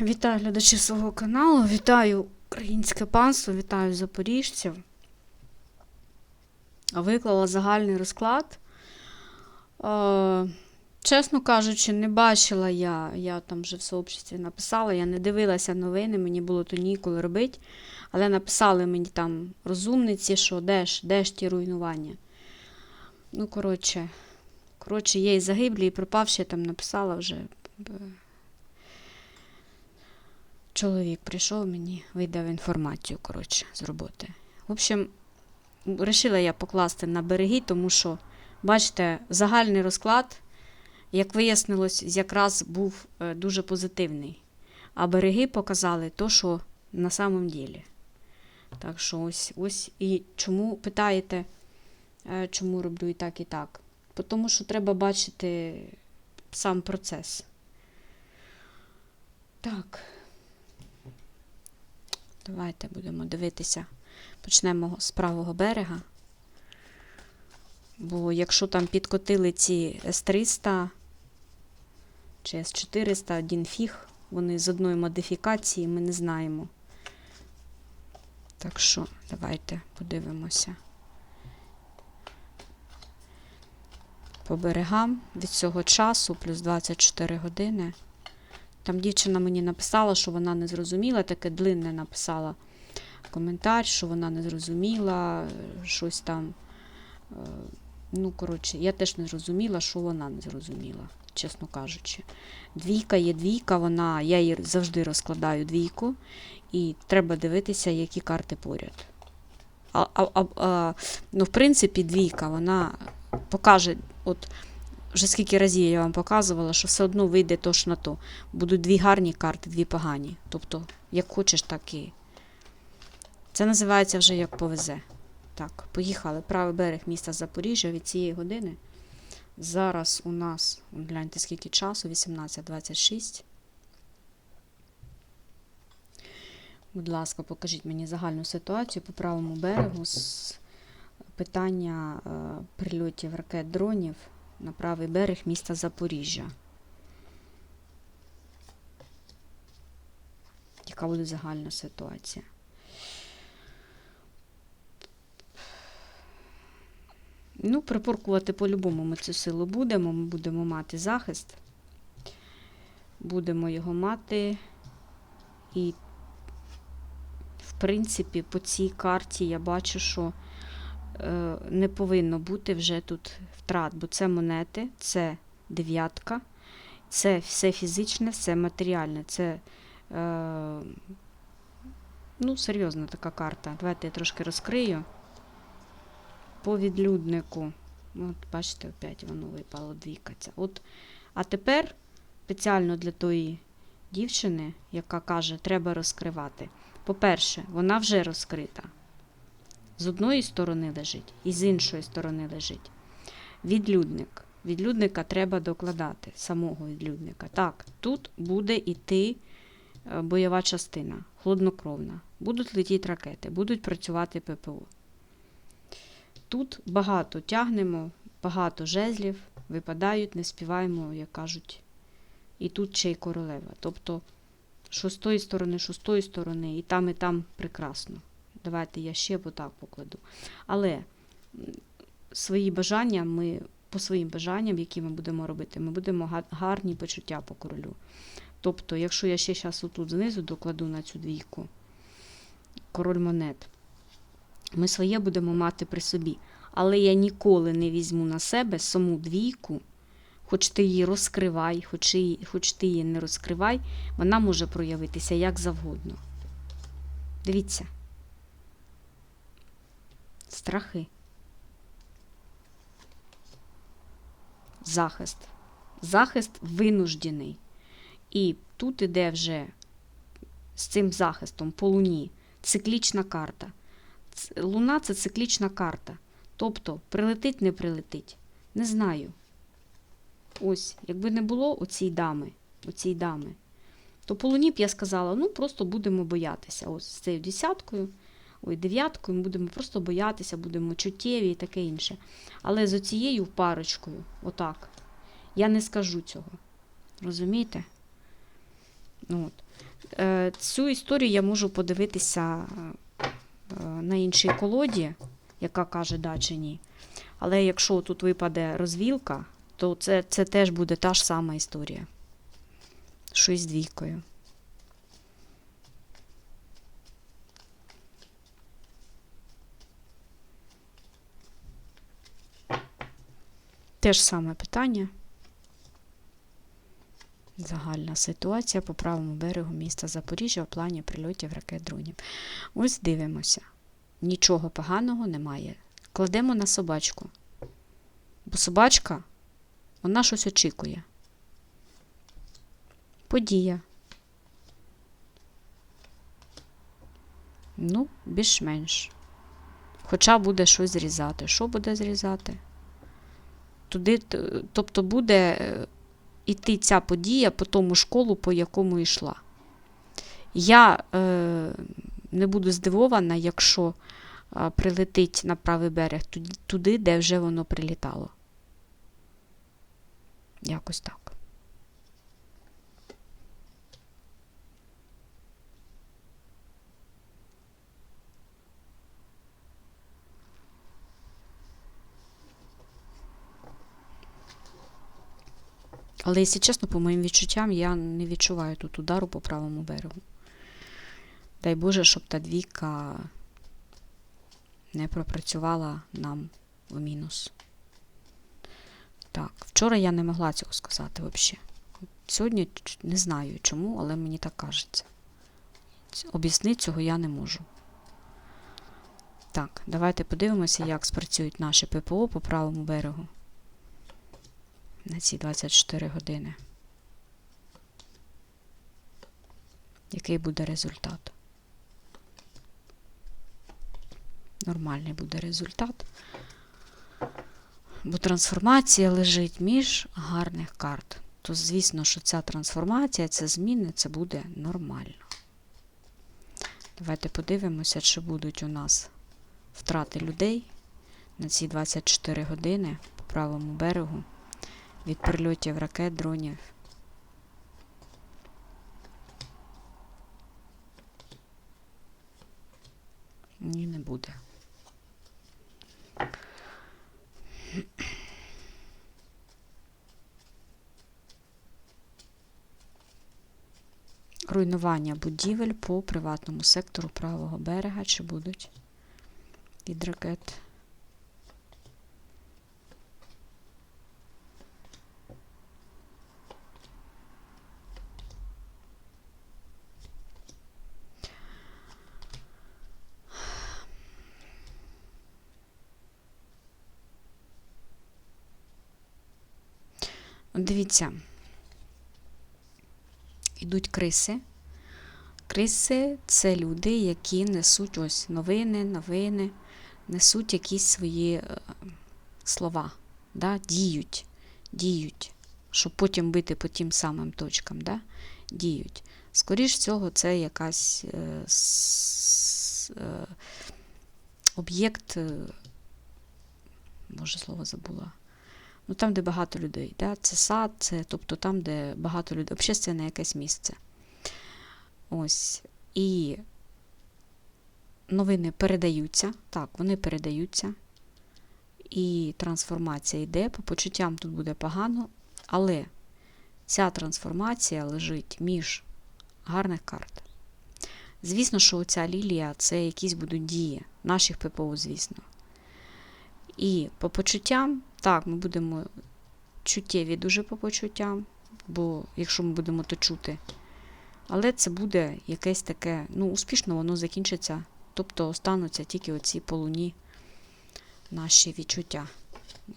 Вітаю глядачів свого каналу, вітаю українське панство, вітаю запоріжців. Виклала загальний розклад. Е, чесно кажучи, не бачила я, я там вже в сообществі написала, я не дивилася новини, мені було то ніколи робити. Але написали мені там розумниці, що де ж, де ж ті руйнування. Ну, коротше, коротше, є і загиблі, і пропавші, я там написала вже. Чоловік прийшов мені, видав інформацію, коротше, з роботи. В общем, вирішила я покласти на береги, тому що, бачите, загальний розклад, як вияснилось, якраз був е, дуже позитивний. А береги показали то, що на самом ділі. Так що ось ось і чому питаєте, е, чому роблю і так, і так? Тому що треба бачити сам процес. Так. Давайте будемо дивитися. Почнемо з правого берега. Бо якщо там підкотили ці С-300 чи С-400, один фіг, вони з одної модифікації, ми не знаємо. Так що, давайте подивимося. По берегам від цього часу, плюс 24 години. Там дівчина мені написала, що вона не зрозуміла, таке длинне написала коментар, що вона не зрозуміла, щось там. е, Ну, коротше, я теж не зрозуміла, що вона не зрозуміла, чесно кажучи. Двійка є двійка, вона, я її завжди розкладаю двійку, і треба дивитися, які карти поряд. А, а, а, ну, в принципі, двійка, вона покаже, от вже скільки разів я вам показувала, що все одно вийде то ж на то. Будуть дві гарні карти, дві погані. Тобто, як хочеш, так і. Це називається вже як повезе. Так, поїхали. Правий берег міста Запоріжжя від цієї години. Зараз у нас, гляньте, скільки часу, 18.26. Будь ласка, покажіть мені загальну ситуацію по правому берегу з питання е, прильотів ракет дронів на правий берег міста Запоріжжя. Яка буде загальна ситуація? Ну, припоркувати по-любому ми цю силу будемо. Ми будемо мати захист. Будемо його мати. І, в принципі, по цій карті я бачу, що е, не повинно бути вже тут втрат, бо це монети, це дев'ятка, це все фізичне, все матеріальне. Це е, ну, серйозна така карта. Давайте я трошки розкрию. По відлюднику. От, бачите, опять воно випало двійка. От, а тепер спеціально для тої дівчини, яка каже, треба розкривати. По-перше, вона вже розкрита. З одної сторони лежить і з іншої сторони лежить. Відлюдник. Відлюдника треба докладати, самого відлюдника. Так, тут буде йти е, бойова частина, хладнокровна. Будуть летіти ракети, будуть працювати ППО. Тут багато тягнемо, багато жезлів, випадають, не співаємо, як кажуть. І тут ще й королева. Тобто, що з тої сторони, що з тої сторони, і там, і там прекрасно. Давайте я ще отак покладу. Але свої бажання ми по своїм бажанням, які ми будемо робити, ми будемо гарні почуття по королю. Тобто, якщо я ще зараз отут знизу докладу на цю двійку, король монет, ми своє будемо мати при собі. Але я ніколи не візьму на себе саму двійку, хоч ти її розкривай, хоч, хоч ти її не розкривай, вона може проявитися як завгодно. Дивіться. Страхи. Захист. Захист винуждений. І тут іде вже з цим захистом по луні циклічна карта. Луна це циклічна карта. Тобто, прилетить, не прилетить. Не знаю. Ось, якби не було оцій дами, оцій дами, то по луні б я сказала, ну просто будемо боятися. Ось з цією десяткою, ой, дев'яткою ми будемо просто боятися, будемо чуттєві і таке інше. Але з оцією парочкою, отак, я не скажу цього. Розумієте? Ну, от. Е, Цю історію я можу подивитися е, на іншій колоді, яка каже да чи ні. Але якщо тут випаде розвілка, то це, це теж буде та ж сама історія. Що і з двійкою. Те ж саме питання. Загальна ситуація по правому берегу міста Запоріжжя у плані прильотів ракет дронів. Ось дивимося. Нічого поганого немає. Кладемо на собачку. Бо собачка, вона щось очікує. Подія. Ну, більш-менш. Хоча буде щось зрізати. Що буде зрізати? Туди, тобто буде е, іти ця подія по тому школу, по якому йшла. Я е, не буду здивована, якщо е, прилетить на правий берег туди, туди, де вже воно прилітало. Якось так. Але, якщо чесно, по моїм відчуттям, я не відчуваю тут удару по правому берегу. Дай Боже, щоб та двійка не пропрацювала нам в мінус. Так, вчора я не могла цього сказати взагалі. Сьогодні не знаю чому, але мені так кажеться. Об'яснити цього я не можу. Так, давайте подивимося, як спрацюють наші ППО по правому берегу на ці 24 години. Який буде результат? Нормальний буде результат. Бо трансформація лежить між гарних карт. То, звісно, що ця трансформація, це зміни, це буде нормально. Давайте подивимося, чи будуть у нас втрати людей на ці 24 години по правому берегу від прильотів ракет, дронів. Ні, не буде. Руйнування будівель по приватному сектору правого берега чи будуть від ракет. Дивіться, йдуть криси. Криси це люди, які несуть ось новини, новини, несуть якісь свої е, слова, да? діють, діють, щоб потім бити по тим самим точкам, да? діють. Скоріш всього, це якась е, е, об'єкт, е, може слово забула. Ну, там, де багато людей. Да? Це сад, це, тобто там, де багато людей. Общественне якесь місце. Ось. І новини передаються. Так, вони передаються. І трансформація йде. По почуттям тут буде погано, але ця трансформація лежить між гарних карт. Звісно, що оця лілія це якісь будуть дії наших ППО, звісно. І по почуттям, так, ми будемо чуттєві дуже по почуттям, бо якщо ми будемо то чути. Але це буде якесь таке, ну, успішно воно закінчиться. Тобто остануться тільки оці по луні наші відчуття.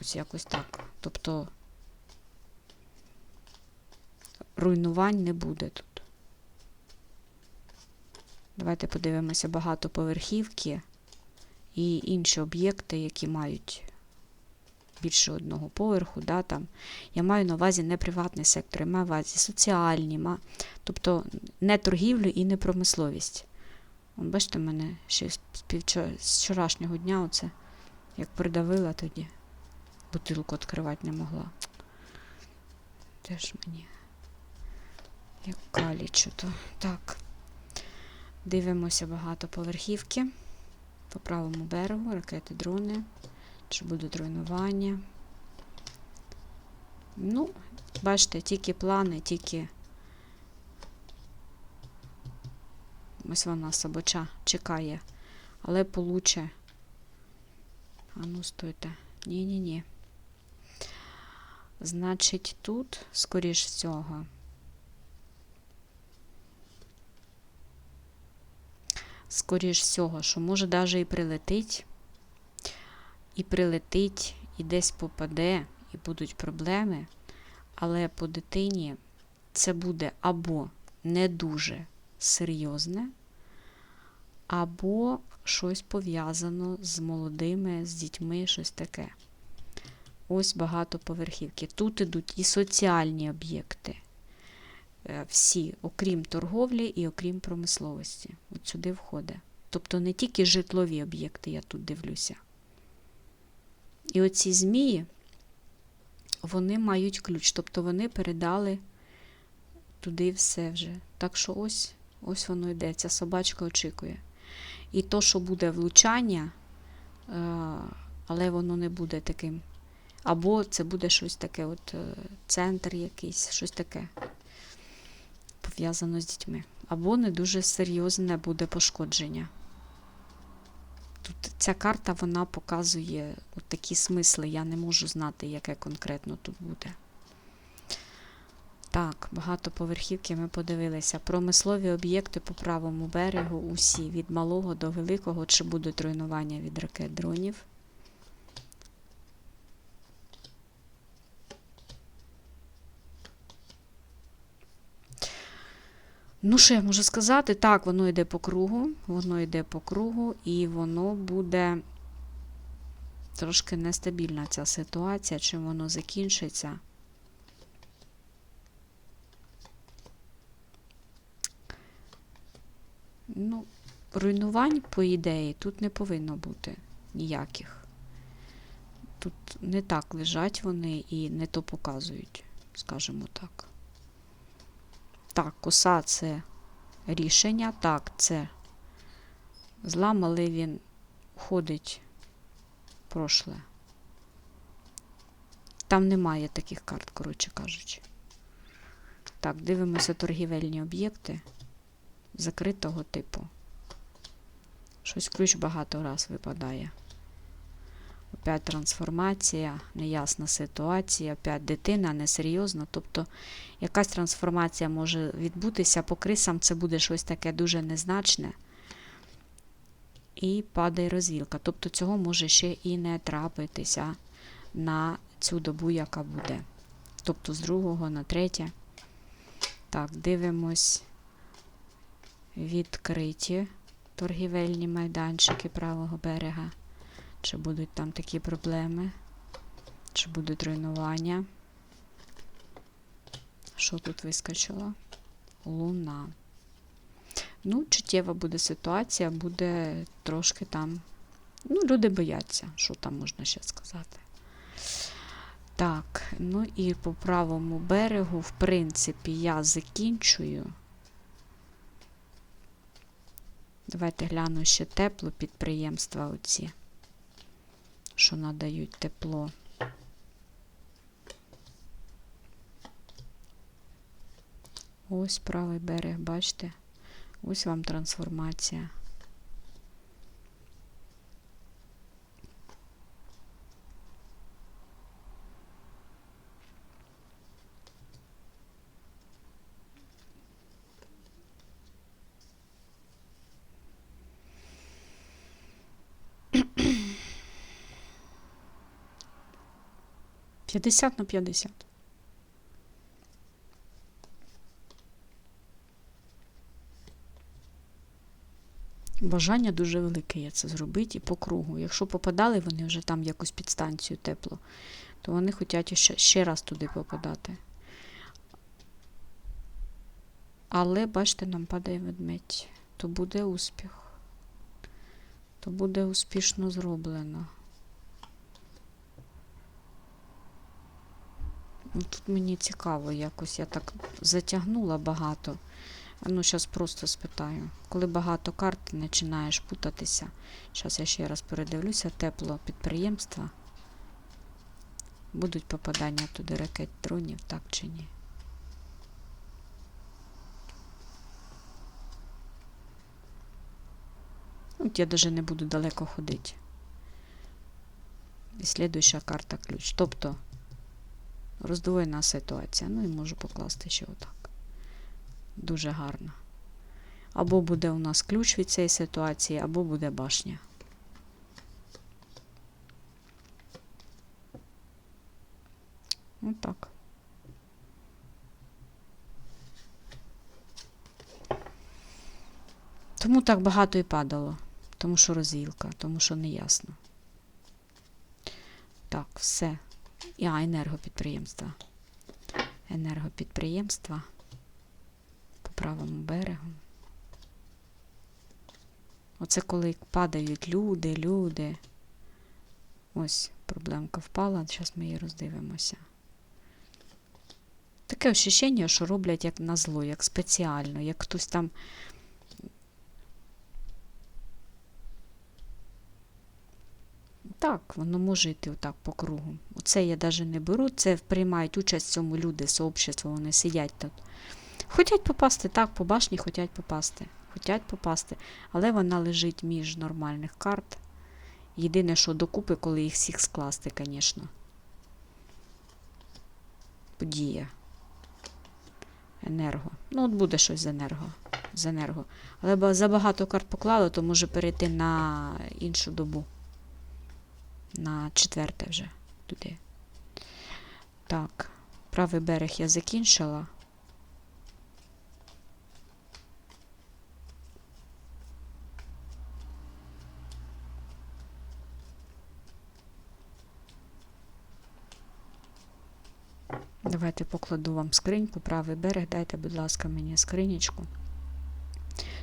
Ось якось так. Тобто руйнувань не буде тут. Давайте подивимося багатоповерхівки і інші об'єкти, які мають більше одного поверху. Да, там. Я маю на увазі не приватний сектор, я маю на увазі соціальні, ма... тобто не торгівлю і не промисловість. Бачите, мене ще з, вчорашнього дня оце як придавила тоді. Бутилку відкривати не могла. Теж мені як калічу то. Так. Дивимося багатоповерхівки по правому берегу, ракети, дрони. Чи будуть руйнування. Ну, бачите, тільки плани, тільки ось вона собача чекає, але получе. А ну, стойте. Ні-ні-ні. Значить, тут, скоріш всього, скоріш всього, що може навіть і прилетить, і прилетить, і десь попаде, і будуть проблеми, але по дитині це буде або не дуже серйозне, або щось пов'язано з молодими, з дітьми, щось таке. Ось багатоповерхівки. Тут ідуть і соціальні об'єкти. Е, Всі, окрім торговлі і окрім промисловості. От сюди входить. Тобто не тільки житлові об'єкти, я тут дивлюся. І оці змії, вони мають ключ, тобто вони передали туди все вже. Так що ось, ось воно йде, ця собачка очікує. І то, що буде влучання, е, але воно не буде таким. Або це буде щось таке, от е, центр якийсь, щось таке пов'язано з дітьми. Або не дуже серйозне буде пошкодження. Тут ця карта вона показує от такі смисли. Я не можу знати, яке конкретно тут буде. Так, багато поверхівки ми подивилися. Промислові об'єкти по правому берегу усі, від малого до великого, чи будуть руйнування від ракет дронів. Ну, що я можу сказати? Так, воно йде по кругу, воно йде по кругу, і воно буде трошки нестабільна ця ситуація, чим воно закінчиться. Ну, руйнувань, по ідеї, тут не повинно бути ніяких. Тут не так лежать вони і не то показують, скажімо так. Так, коса це рішення. Так, це злам, але він уходить в прошле. Там немає таких карт, коротше кажучи. Так, дивимося торгівельні об'єкти закритого типу. Щось ключ багато раз випадає. Опять трансформація, неясна ситуація, опять дитина, несерйозно. Тобто якась трансформація може відбутися, по крисам це буде щось таке дуже незначне. І падає розвілка. Тобто цього може ще і не трапитися на цю добу, яка буде. Тобто з другого на третє. Так, дивимось відкриті торгівельні майданчики правого берега. Чи будуть там такі проблеми? Чи будуть руйнування? Що тут вискочило? Луна. Ну, чуттєва буде ситуація, буде трошки там. Ну, люди бояться, що там можна ще сказати. Так, ну і по правому берегу, в принципі, я закінчую. Давайте гляну ще тепло підприємства оці що надають тепло. Ось правий берег, бачите? Ось вам трансформація. П'ятдесят на п'ятдесят. Бажання дуже велике є це зробити і по кругу. Якщо попадали вони вже там в якусь підстанцію тепло, то вони хочуть ще, ще раз туди попадати. Але, бачите, нам падає ведмедь. То буде успіх. То буде успішно зроблено. Тут мені цікаво, якось я так затягнула багато. Ну, зараз просто спитаю. Коли багато карт, починаєш путатися. Зараз я ще раз передивлюся. Тепло підприємства. Будуть попадання туди ракет дронів, так чи ні? От я навіть не буду далеко ходити. І слідуюча карта ключ. Тобто роздвоєна ситуація. Ну і можу покласти ще отак. Дуже гарно. Або буде у нас ключ від цієї ситуації, або буде башня. Отак. Тому так багато і падало. Тому що розвілка, тому що не ясно. Так, все. А, енергопідприємства. Енергопідприємства по правому берегу. Оце коли падають люди, люди. Ось проблемка впала, зараз ми її роздивимося. Таке ощущення, що роблять як на зло, як спеціально, як хтось там. Так, воно може йти отак по кругу. Оце я навіть не беру, це приймають участь в цьому люди, сообщество, вони сидять тут. Хотять попасти, так, по башні хотять попасти. Хотять попасти, але вона лежить між нормальних карт. Єдине, що докупи, коли їх всіх скласти, звісно. Подія. Енерго. Ну, от буде щось з енерго. З енерго. Але ба- забагато карт поклали, то може перейти на іншу добу. На четверте вже туди. Так, правий берег я закінчила. Давайте покладу вам скриньку, правий берег. Дайте, будь ласка, мені скринічку.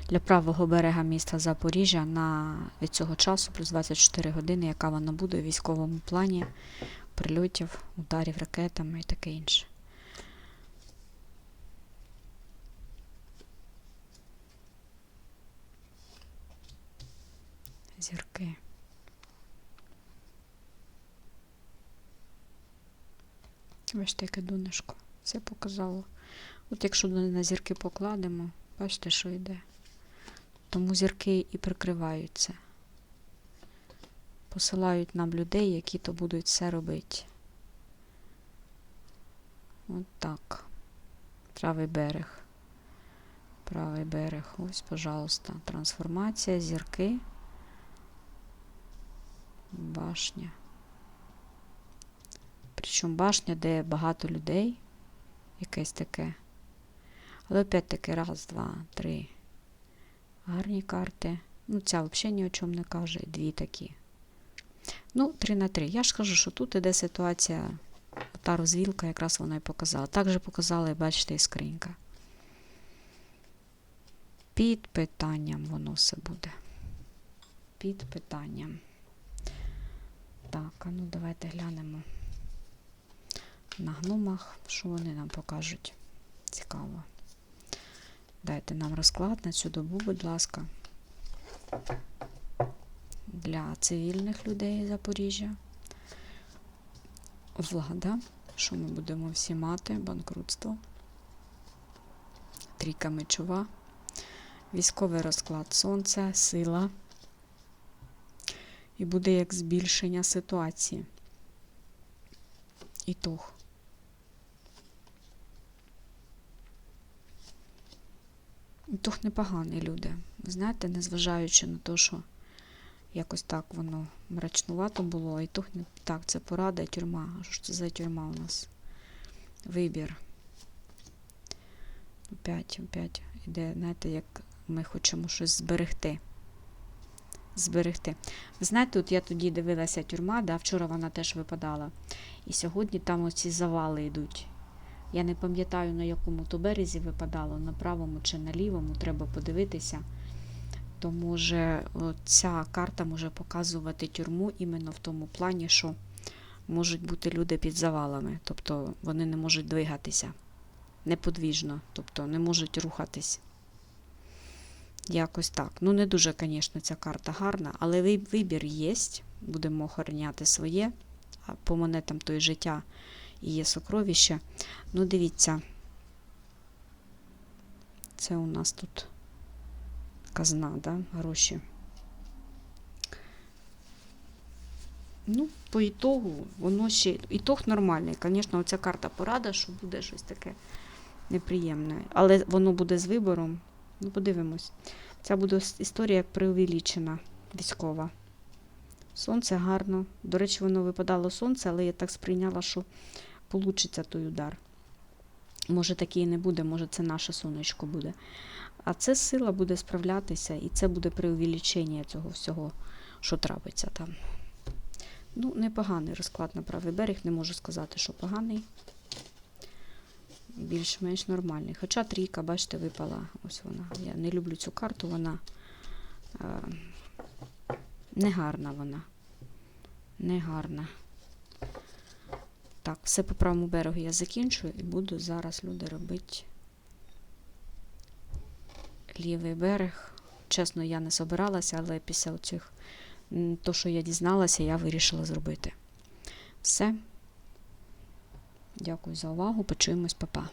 Для правого берега міста Запоріжжя на від цього часу плюс 24 години, яка вона буде у військовому плані прильотів, ударів ракетами і таке інше. Зірки. Бачите, яке донышко. Це показало. От якщо на зірки покладемо, бачите, що йде. Тому зірки і прикриваються. Посилають нам людей, які то будуть все робити. От так. Правий берег. Правий берег. Ось, пожалуйста. Трансформація, зірки. Башня. Причому башня, де багато людей. Якесь таке. Але опять-таки раз, два, три. Гарні карти. Ну, ця взагалі ні о чому не каже. Дві такі. Ну, 3 на 3. Я ж кажу, що тут іде ситуація. Та розвілка якраз вона і показала. Так же показала, і бачите, і скринька. Під питанням воно все буде. Під питанням. Так, а ну давайте глянемо на гномах, що вони нам покажуть. Цікаво. Дайте нам розклад на цю добу, будь ласка. Для цивільних людей Запоріжжя. Влада. Що ми будемо всі мати? Банкрутство. Трійка мечова. Військовий розклад сонця, сила. І буде як збільшення ситуації. Ітог. Ітог непоганий, люди. Знаєте, незважаючи на те, що якось так воно мрачнувато було, ітог не так, це порада і тюрма. А Що ж це за тюрма у нас? Вибір. Опять, опять іде, знаєте, як ми хочемо щось зберегти. Зберегти. Ви знаєте, от я тоді дивилася тюрма, да, вчора вона теж випадала. І сьогодні там оці завали йдуть. Я не пам'ятаю, на якому то березі випадало, на правому чи на лівому, треба подивитися. То може ця карта може показувати тюрму іменно в тому плані, що можуть бути люди під завалами, тобто вони не можуть двигатися неподвіжно, тобто не можуть рухатись. Якось так. Ну, не дуже, звісно, ця карта гарна, але вибір є. Будемо охороняти своє. По монетам то і життя є сокровище. Ну, дивіться. Це у нас тут казна, да? гроші. Ну, по ітогу, воно ще. Ітог нормальний. Звісно, оця карта порада, що буде щось таке неприємне. Але воно буде з вибором. Ну, подивимось. Ця буде історія преувеличена, військова. Сонце гарно. До речі, воно випадало сонце, але я так сприйняла, що получиться той удар. Може, такий не буде, може, це наше сонечко буде. А це сила буде справлятися, і це буде преувеличення цього всього, що трапиться там. Ну, непоганий розклад на правий берег, не можу сказати, що поганий. Більш-менш нормальний. Хоча трійка, бачите, випала. Ось вона. Я не люблю цю карту, вона е, негарна вона. Негарна. Так, все по правому берегу я закінчую і буду зараз люди робити лівий берег. Чесно, я не собиралася, але після оцих то, що я дізналася, я вирішила зробити. Все. Дякую за увагу. Почуємось, па-па.